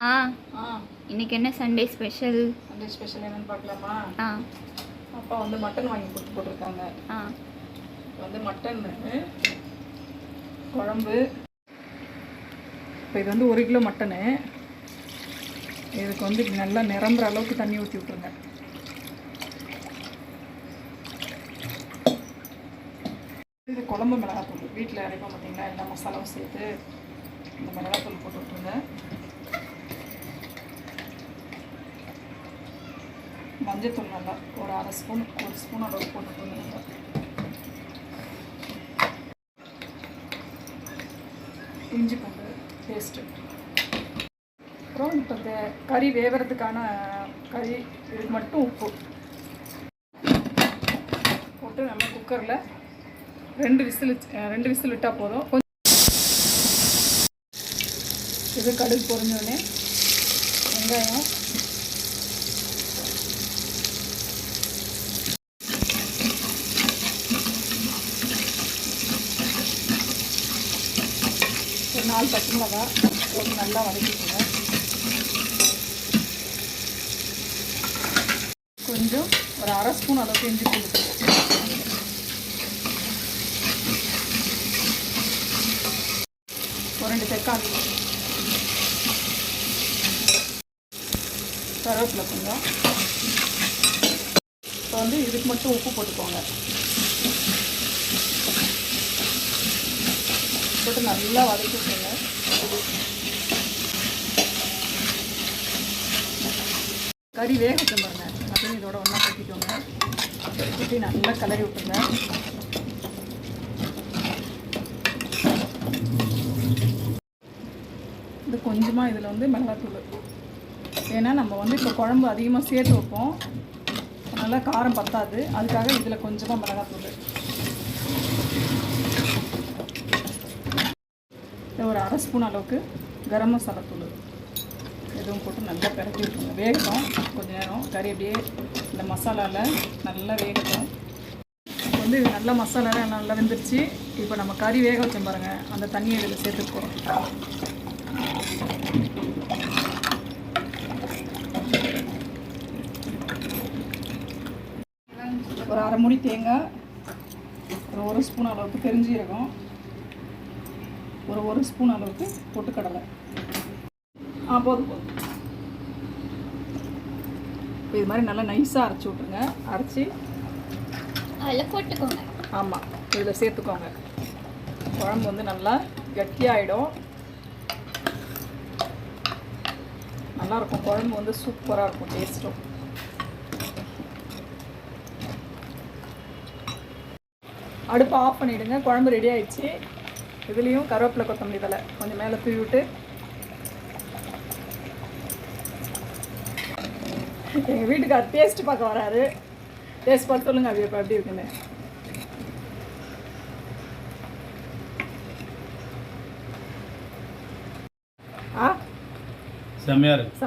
ஆ. ஆ. இன்னைக்கு என்ன Sunday special Sunday special என்னன்னு பார்க்கலாமா? ஆ. அப்பா வந்து மட்டன் வாங்கி கொடுத்து போட்டிருக்காங்க. ஆ. வந்து மட்டன் குழம்பு. இப்போ இது வந்து ஒரு கிலோ மட்டனு இதுக்கு வந்து நல்லா நிரம்புற அளவுக்கு தண்ணி ஊற்றி விட்ருங்க இது குழம்பு மிளகாத்தூள். வீட்டில் அரைப்போம் பார்த்தீங்களா எல்லா மசாலாவும் சேர்த்து இந்த மிளகாத்தூள் போட்டு விட்ருங்க மஞ்சத்தூள் நல்லா ஒரு அரை ஸ்பூன் ஒரு ஸ்பூன் அளவு போட்டு விட்ருங்க இஞ்சி பூண்டு பேஸ்ட்டு அப்புறம் இப்போ இந்த கறி வேகிறதுக்கான கறி இது மட்டும் உப்பு போட்டு நம்ம குக்கரில் ரெண்டு விசில் ரெண்டு விசில் விட்டால் போதும். கொஞ்சம் இது கடுகு பொறிஞ்சோடனே வெங்காயம் ஒரு நாலு பச்சை மிளகா போட்டு நல்லா வதக்கிக்கோங்க. கொஞ்சம் ஒரு அரை ஸ்பூன் அளவுக்கு இஞ்சி பூண்டு ஒரு ரெண்டு தக்காளி. கருவேப்பிலை கொஞ்சம். இப்போ வந்து இதுக்கு மட்டும் உப்பு போட்டுக்கோங்க. போட்டு நல்லா வதக்கிக்கோங்க கறி வேக வச்சு பாருங்க இதோட ஒன்றா கொட்டிக்கோங்க. கொட்டி நல்லா கலரி விட்டுருங்க. இது கொஞ்சமாக இதில் வந்து மிளகாத்தூள். ஏன்னா நம்ம வந்து இப்போ குழம்பு அதிகமாக சேர்த்து வைப்போம். நல்லா காரம் பத்தாது. அதுக்காக இதில் கொஞ்சமாக மிளகாத்தூள். ஒரு அரை ஸ்பூன் அளவுக்கு கரம் மசாலா தூள். எதுவும் போட்டு நல்லா பிறக்கி விட்டுருங்க. வேகட்டும். கொஞ்சம் நேரம். கறி அப்படியே இந்த மசாலாவில் நல்லா வேகட்டும். இப்போ வந்து நல்ல நல்லா நல்லா வெந்துருச்சு. இப்போ நம்ம கறி வேக வச்சோம் பாருங்கள் அந்த தண்ணியை இதில் சேர்த்துட்டு போகிறோம் ஒரு அரை முடி தேங்காய். ஒரு ஒரு ஸ்பூன் அளவுக்கு பெருஞ்சீரகம். ஒரு ஒரு ஸ்பூன் அளவுக்கு பொட்டுக்கடலை ஆ போதும் போதும். இப்போ இது மாதிரி நல்லா நைஸாக அரைச்சி விட்ருங்க அரைச்சி அதில் போட்டுக்கோங்க. ஆமாம் இதில் சேர்த்துக்கோங்க. குழம்பு வந்து நல்லா கட்டியாயிடும். நல்லாயிருக்கும் குழம்பு வந்து சூப்பராக இருக்கும். டேஸ்ட்டும் அடுப்பை ஆஃப் பண்ணிவிடுங்க குழம்பு ரெடி ஆயிடுச்சு. இதுலேயும் கருவேப்பிலை கொத்தமல்லி தலை கொஞ்சம் மேலே தூவி விட்டு எங்கள் வீட்டுக்கார் டேஸ்ட் பார்க்க வராரு. டேஸ்ட் பார்த்து சொல்லுங்க அது இப்போ எப்படி இருக்குன்னு. ஆ? செம்மையா இருக்கு.